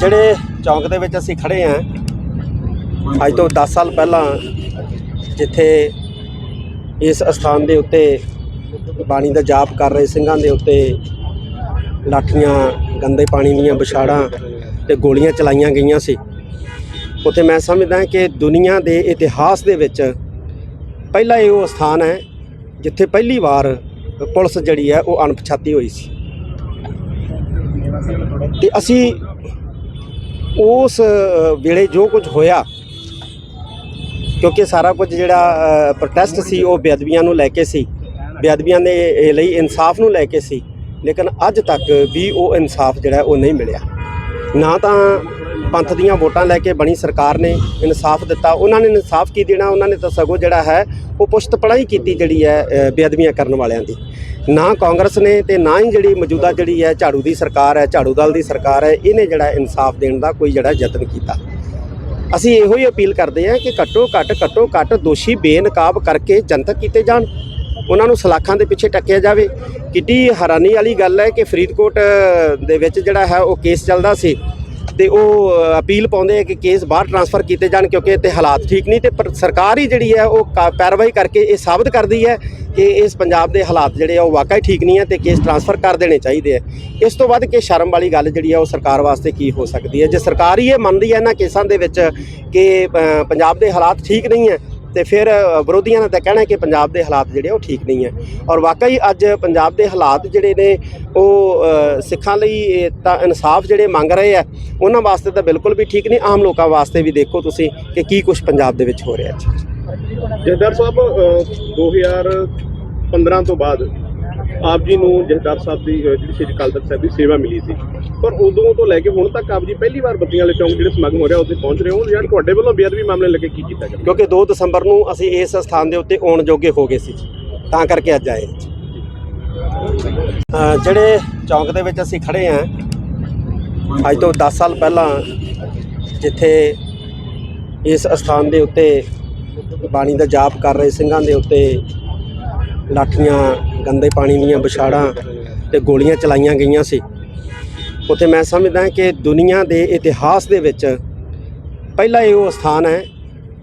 ਜਿਹੜੇ ਚੌਂਕ ਦੇ ਵਿੱਚ ਅਸੀਂ ਖੜੇ ਆਂ ਅੱਜ ਤੋਂ 10 ਸਾਲ ਪਹਿਲਾਂ ਜਿੱਥੇ ਇਸ ਅਸਥਾਨ ਦੇ ਉੱਤੇ ਬਾਣੀ ਦਾ ਜਾਪ ਕਰ ਰਹੇ ਸਿੰਘਾਂ ਦੇ ਉੱਤੇ ਲਾਠੀਆਂ, ਗੰਦੇ ਪਾਣੀ ਦੀਆਂ ਵਿਛਾੜਾਂ ਤੇ ਗੋਲੀਆਂ ਚਲਾਈਆਂ ਗਈਆਂ ਸੀ। ਉੱਥੇ ਮੈਂ ਸਮਝਦਾ ਕਿ ਦੁਨੀਆ ਦੇ ਇਤਿਹਾਸ ਦੇ ਵਿੱਚ ਪਹਿਲਾ ਇਹ ਉਹ ਸਥਾਨ ਹੈ ਜਿੱਥੇ ਪਹਿਲੀ ਵਾਰ ਪੁਲਿਸ ਜਿਹੜੀ ਹੈ ਉਹ ਅਣਪਛਾਤੀ ਹੋਈ ਸੀ। ਤੇ ਅਸੀਂ ਉਸ ਵੇਲੇ ਜੋ ਕੁਝ ਹੋਇਆ, ਕਿਉਂਕਿ ਸਾਰਾ ਕੁਝ ਜਿਹੜਾ ਪ੍ਰੋਟੈਸਟ ਸੀ, ਉਹ ਬੇਅਦਬੀਆਂ ਨੂੰ ਲੈ ਕੇ ਸੀ। ਬੇਅਦਬੀਆਂ ਦੇ ਲਈ ਇਨਸਾਫ ਨੂੰ ਲੈ ਕੇ ਸੀ। ਲੇਕਿਨ ਅੱਜ ਤੱਕ ਵੀ ਉਹ ਇਨਸਾਫ ਜਿਹੜਾ, ਉਹ ਨਹੀਂ ਮਿਲਿਆ। ਨਾ ਤਾਂ ਪੰਥ ਦੀਆਂ ਵੋਟਾਂ ਲੈ ਕੇ ਬਣੀ ਸਰਕਾਰ ਨੇ ਇਨਸਾਫ ਦਿੱਤਾ। ਉਹਨਾਂ ਨੇ ਇਨਸਾਫ ਕੀ ਦੇਣਾ? ਉਹਨਾਂ ਨੇ ਤਾਂ ਸਗੋਂ ਜਿਹੜਾ ਹੈ, ਉਹ ਪੁਸ਼ਤ ਪੜਾਈ ਕੀਤੀ ਜਿਹੜੀ ਹੈ ਬੇਅਦਬੀਆਂ ਕਰਨ ਵਾਲਿਆਂ ਦੀ। ਨਾ ਕਾਂਗਰਸ ਨੇ ਤੇ ਨਾ ਹੀ ਜਿਹੜੀ ਮੌਜੂਦਾ ਜਿਹੜੀ ਹੈ ਝਾੜੂ ਦੀ ਸਰਕਾਰ ਹੈ, ਝਾੜੂ ਦਲ ਦੀ ਸਰਕਾਰ ਹੈ, ਇਹਨੇ ਜਿਹੜਾ ਇਨਸਾਫ ਦੇਣ ਦਾ ਕੋਈ ਜਿਹੜਾ ਯਤਨ ਕੀਤਾ। ਅਸੀਂ ਇਹੋ ਹੀ ਅਪੀਲ ਕਰਦੇ ਹਾਂ ਕਿ ਘੱਟੋ ਘੱਟ ਘੱਟੋ ਘੱਟ ਦੋਸ਼ੀ ਬੇਨਕਾਬ ਕਰਕੇ ਜਨਤਕ ਕੀਤੇ ਜਾਣ। ਉਹਨਾਂ ਨੂੰ ਸਲਾਖਾਂ ਦੇ ਪਿੱਛੇ ਟੱਕਿਆ ਜਾਵੇ। ਕਿੱਡੀ ਹੈਰਾਨੀ ਵਾਲੀ ਗੱਲ ਹੈ ਕਿ ਫਰੀਦਕੋਟ ਦੇ ਵਿੱਚ ਜਿਹੜਾ ਹੈ, ਉਹ ਕੇਸ ਚੱਲਦਾ ਸੀ। ਤੇ ਉਹ ਅਪੀਲ ਪਾਉਂਦੇ ਆ ਕਿ ਕੇਸ ਬਾਹਰ ਟਰਾਂਸਫਰ ਕੀਤੇ ਜਾਣ ਕਿਉਂਕਿ ਇੱਥੇ ਹਾਲਾਤ ਠੀਕ ਨਹੀਂ ਤੇ ਪਰ ਸਰਕਾਰ ਹੀ ਜਿਹੜੀ ਹੈ ਉਹ ਕਾ- ਪੈਰਵਾਈ ਕਰਕੇ ਇਹ ਸਾਬਤ ਕਰਦੀ ਹੈ ਕਿ ਇਸ ਪੰਜਾਬ ਦੇ ਹਾਲਾਤ ਜਿਹੜੇ ਆ ਉਹ ਵਾਕਈ ਠੀਕ ਨਹੀਂ ਹੈ ਤੇ ਕੇਸ ਟਰਾਂਸਫਰ ਕਰ ਦੇਣੇ ਚਾਹੀਦੇ ਆ। ਇਸ ਤੋਂ ਵੱਧ ਕਿ ਸ਼ਰਮ ਵਾਲੀ ਗੱਲ ਜਿਹੜੀ ਆ ਉਹ ਸਰਕਾਰ ਵਾਸਤੇ ਕੀ ਹੋ ਸਕਦੀ ਹੈ? ਜੇ ਸਰਕਾਰ ਹੀ ਇਹ ਮੰਨਦੀ ਹੈ ਇਹਨਾਂ ਕੇਸਾਂ ਦੇ ਵਿੱਚ ਕਿ ਪੰਜਾਬ ਦੇ ਹਾਲਾਤ ਠੀਕ ਨਹੀਂ ਹੈ ਤੇ ਫਿਰ ਵਿਰੋਧੀਆਂ ਦਾ ਤਾਂ ਕਹਿਣਾ ਕਿ ਪੰਜਾਬ ਦੇ ਹਾਲਾਤ ਜਿਹੜੇ ਉਹ ਠੀਕ ਨਹੀਂ ਹੈ। ਔਰ ਵਾਕਈ ਅੱਜ ਪੰਜਾਬ ਦੇ ਹਾਲਾਤ ਜਿਹੜੇ ਨੇ ਉਹ ਸਿੱਖਾਂ ਲਈ ਤਾਂ ਇਨਸਾਫ ਜਿਹੜੇ ਮੰਗ ਰਹੇ ਆ ਉਹਨਾਂ ਵਾਸਤੇ ਤਾਂ ਬਿਲਕੁਲ ਵੀ ਠੀਕ ਨਹੀਂ। ਆਮ ਲੋਕਾਂ ਵਾਸਤੇ ਵੀ ਦੇਖੋ ਤੁਸੀਂ ਕਿ ਕੀ ਕੁਝ ਪੰਜਾਬ ਦੇ ਵਿੱਚ ਹੋ ਰਿਹਾ ਹੈ ਜਹਦਾਰ ਸਾਹਿਬ ਅ, 2015 ਤੋਂ ਬਾਅਦ ਆਪ ਜੀ ਨੂੰ ਜਹਦਾਰ ਸਾਹਿਬ ਦੀ ਜਿਹੜੀ ਸ਼੍ਰੀ ਅਕਾਲ ਤਖਤ ਸਾਹਿਬ ਦੀ ਸੇਵਾ ਮਿਲੀ ਸੀ। ਪਰ ਉਦੋਂ ਤੋਂ ਲੈ ਕੇ ਹੁਣ ਤੱਕ ਆਪ ਜੀ ਪਹਿਲੀ ਵਾਰ ਬੱਤੀਆਂ ਵਾਲੇ ਚੌਂਕ ਜਿਹੜੇ ਸਮਾਗਮ ਹੋ ਰਿਹਾ ਉੱਥੇ ਪਹੁੰਚ ਰਹੇ ਹੋ ਜਾਂ ਤੁਹਾਡੇ ਵੱਲੋਂ ਬੇਅਦਬੀ ਮਾਮਲੇ ਲੈ ਕੇ ਕੀ ਕੀਤਾ ਗਿਆ? ਕਿਉਂਕਿ 2 ਦਸੰਬਰ ਨੂੰ ਅਸੀਂ ਇਸ ਸਥਾਨ ਦੇ ਉੱਤੇ ਆਉਣ ਜੋਗੇ ਹੋ ਗਏ ਸੀ ਤਾਂ ਕਰਕੇ ਅੱਜ ਆਏ ਜਿਹੜੇ ਚੌਂਕ ਦੇ ਵਿੱਚ ਅਸੀਂ ਖੜੇ ਆਂ ਅੱਜ ਤੋਂ 10 ਸਾਲ ਪਹਿਲਾਂ ਜਿੱਥੇ ਇਸ ਸਥਾਨ ਦੇ ਉੱਤੇ ਬਾਣੀ ਦਾ ਜਾਪ ਕਰ ਰਹੇ ਸਿੰਘਾਂ ਦੇ ਉੱਤੇ ਲਾਠੀਆਂ, ਗੰਦੇ ਪਾਣੀ ਦੀਆਂ ਵਿਛਾੜਾਂ ਤੇ ਗੋਲੀਆਂ ਚਲਾਈਆਂ ਗਈਆਂ ਸੀ। ਉੱਥੇ ਮੈਂ ਸਮਝਦਾ ਕਿ ਦੁਨੀਆ ਦੇ ਇਤਿਹਾਸ ਦੇ ਵਿੱਚ ਪਹਿਲਾ ਇਹ ਉਹ ਸਥਾਨ ਹੈ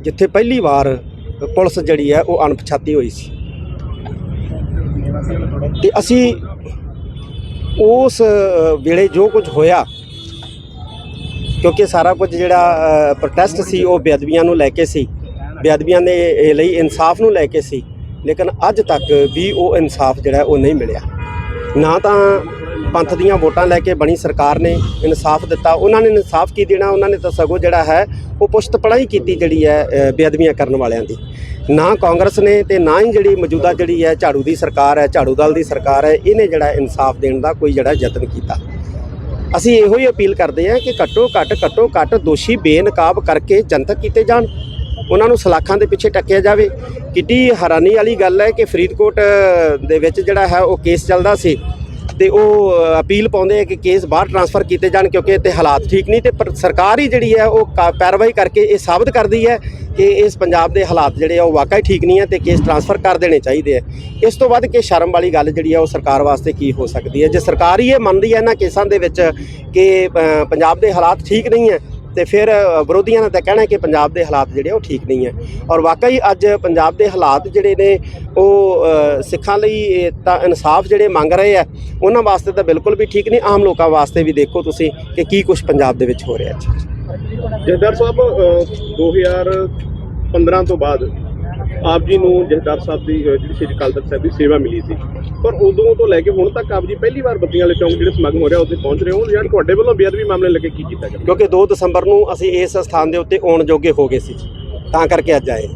ਜਿੱਥੇ ਪਹਿਲੀ ਵਾਰ ਪੁਲਿਸ ਜਿਹੜੀ ਹੈ ਉਹ ਅਣਪਛਾਤੀ ਹੋਈ ਸੀ। ਤੇ ਅਸੀਂ ਉਸ ਵੇਲੇ ਜੋ ਕੁਝ ਹੋਇਆ, ਕਿਉਂਕਿ ਸਾਰਾ ਕੁਝ ਜਿਹੜਾ ਪ੍ਰੋਟੈਸਟ ਸੀ, ਉਹ ਬੇਅਦਬੀਆਂ ਨੂੰ ਲੈ ਕੇ ਸੀ। ਬੇਅਦਬੀਆਂ ਦੇ ਲਈ ਇਨਸਾਫ ਨੂੰ ਲੈ ਕੇ ਸੀ। ਲੇਕਿਨ ਅੱਜ ਤੱਕ ਵੀ ਉਹ ਇਨਸਾਫ ਜਿਹੜਾ ਉਹ ਨਹੀਂ ਮਿਲਿਆ। ਨਾ ਤਾਂ ਪੰਥ ਦੀਆਂ ਵੋਟਾਂ ਲੈ ਕੇ ਬਣੀ ਸਰਕਾਰ ਨੇ ਇਨਸਾਫ ਦਿੱਤਾ। ਉਹਨਾਂ ਨੇ ਇਨਸਾਫ ਕੀ ਦੇਣਾ? ਉਹਨਾਂ ਨੇ ਤਾਂ ਸਗੋਂ ਜਿਹੜਾ ਹੈ, ਉਹ ਪੁਸ਼ਤ ਪੜਾਈ ਕੀਤੀ ਜਿਹੜੀ ਹੈ ਬੇਅਦਬੀਆਂ ਕਰਨ ਵਾਲਿਆਂ ਦੀ। ਨਾ ਕਾਂਗਰਸ ਨੇ ਤੇ ਨਾ ਹੀ ਜਿਹੜੀ ਮੌਜੂਦਾ ਜਿਹੜੀ ਹੈ, ਝਾੜੂ ਦੀ ਸਰਕਾਰ ਹੈ, ਝਾੜੂ ਦਲ ਦੀ ਸਰਕਾਰ ਹੈ, ਇਹਨੇ ਜਿਹੜਾ ਇਨਸਾਫ ਦੇਣ ਦਾ ਕੋਈ ਜਿਹੜਾ ਯਤਨ ਕੀਤਾ। ਅਸੀਂ ਇਹੋ ਹੀ ਅਪੀਲ ਕਰਦੇ ਹਾਂ ਕਿ ਘੱਟੋ ਘੱਟ ਘੱਟੋ ਘੱਟ ਦੋਸ਼ੀ ਬੇਨਕਾਬ ਕਰਕੇ ਜਨਤਕ ਕੀਤੇ ਜਾਣ। ਉਹਨਾਂ ਨੂੰ ਸਲਾਖਾਂ ਦੇ ਪਿੱਛੇ ਟੱਕਿਆ ਜਾਵੇ। ਕਿੱਡੀ ਹੈਰਾਨੀ ਵਾਲੀ ਗੱਲ ਹੈ ਕਿ ਫਰੀਦਕੋਟ ਦੇ ਵਿੱਚ ਜਿਹੜਾ ਹੈ, ਉਹ ਕੇਸ ਚੱਲਦਾ ਸੀ। ਤੇ ਉਹ ਅਪੀਲ ਪਾਉਂਦੇ ਆ ਕਿ ਕੇਸ ਬਾਹਰ ਟਰਾਂਸਫਰ ਕੀਤੇ ਜਾਣ ਕਿਉਂਕਿ ਇੱਥੇ ਹਾਲਾਤ ਠੀਕ ਨਹੀਂ ਤੇ ਪਰ ਸਰਕਾਰ ਹੀ ਜਿਹੜੀ ਹੈ ਉਹ ਕਾ- ਪੈਰਵਾਈ ਕਰਕੇ ਇਹ ਸਾਬਤ ਕਰਦੀ ਹੈ ਕਿ ਇਸ ਪੰਜਾਬ ਦੇ ਹਾਲਾਤ ਜਿਹੜੇ ਆ ਉਹ ਵਾਕਈ ਠੀਕ ਨਹੀਂ ਹੈ ਤੇ ਕੇਸ ਟਰਾਂਸਫਰ ਕਰ ਦੇਣੇ ਚਾਹੀਦੇ ਆ। ਇਸ ਤੋਂ ਵੱਧ ਕਿ ਸ਼ਰਮ ਵਾਲੀ ਗੱਲ ਜਿਹੜੀ ਆ ਉਹ ਸਰਕਾਰ ਵਾਸਤੇ ਕੀ ਹੋ ਸਕਦੀ ਹੈ? ਜੇ ਸਰਕਾਰ ਹੀ ਇਹ ਮੰਨਦੀ ਹੈ ਇਹਨਾਂ ਕੇਸਾਂ ਦੇ ਵਿੱਚ ਕਿ ਪੰਜਾਬ ਦੇ ਹਾਲਾਤ ਠੀਕ ਨਹੀਂ ਹੈ ਤੇ ਫਿਰ ਵਿਰੋਧੀਆਂ ਦਾ ਤਾਂ ਕਹਿਣਾ ਕਿ ਪੰਜਾਬ ਦੇ ਹਾਲਾਤ ਜਿਹੜੇ ਆ ਉਹ ਠੀਕ ਨਹੀਂ ਹੈ। ਔਰ ਵਾਕਈ ਅੱਜ ਪੰਜਾਬ ਦੇ ਹਾਲਾਤ ਜਿਹੜੇ ਨੇ ਉਹ ਸਿੱਖਾਂ ਲਈ ਤਾਂ ਇਨਸਾਫ ਜਿਹੜੇ ਮੰਗ ਰਹੇ ਆ ਉਹਨਾਂ ਵਾਸਤੇ ਤਾਂ ਬਿਲਕੁਲ ਵੀ ਠੀਕ ਨਹੀਂ। ਆਮ ਲੋਕਾਂ ਵਾਸਤੇ ਵੀ ਦੇਖੋ ਤੁਸੀਂ ਕਿ ਕੀ ਕੁਝ ਪੰਜਾਬ ਦੇ ਵਿੱਚ ਹੋ ਰਿਹਾ ਹੈ। ਜਹਦਾਰ ਸਾਹਿਬ ਅ, 2015 ਤੋਂ ਬਾਅਦ ਆਪ ਜੀ ਨੂੰ ਜਹਦਾਰ ਸਾਹਿਬ ਦੀ ਜਿਹੜੀ ਸ਼੍ਰੀ ਅਕਾਲ ਤਖਤ ਸਾਹਿਬ ਦੀ ਸੇਵਾ ਮਿਲੀ ਸੀ। ਪਰ ਉਦੋਂ ਤੋਂ ਲੈ ਕੇ ਹੁਣ ਤੱਕ ਆਪ ਜੀ ਪਹਿਲੀ ਵਾਰ ਬੱਤੀਆਂ ਵਾਲੇ ਚੌਂਕ ਜਿਹੜੇ ਸਮਾਗਮ ਹੋ ਰਿਹਾ, ਉੱਥੇ ਪਹੁੰਚ ਰਹੇ ਹੋ। ਜਾਂ ਤੁਹਾਡੇ ਵੱਲੋਂ ਬੇਅਦਬੀ ਮਾਮਲੇ ਲੱਗੇ ਕੀ ਕੀਤਾ ਗਿਆ? ਕਿਉਂਕਿ 2 ਦਸੰਬਰ ਨੂੰ ਅਸੀਂ ਇਸ ਸਥਾਨ ਦੇ ਉੱਤੇ ਆਉਣ ਜੋਗੇ ਹੋ ਗਏ ਸੀ ਤਾਂ ਕਰਕੇ ਅੱਜ ਆਏ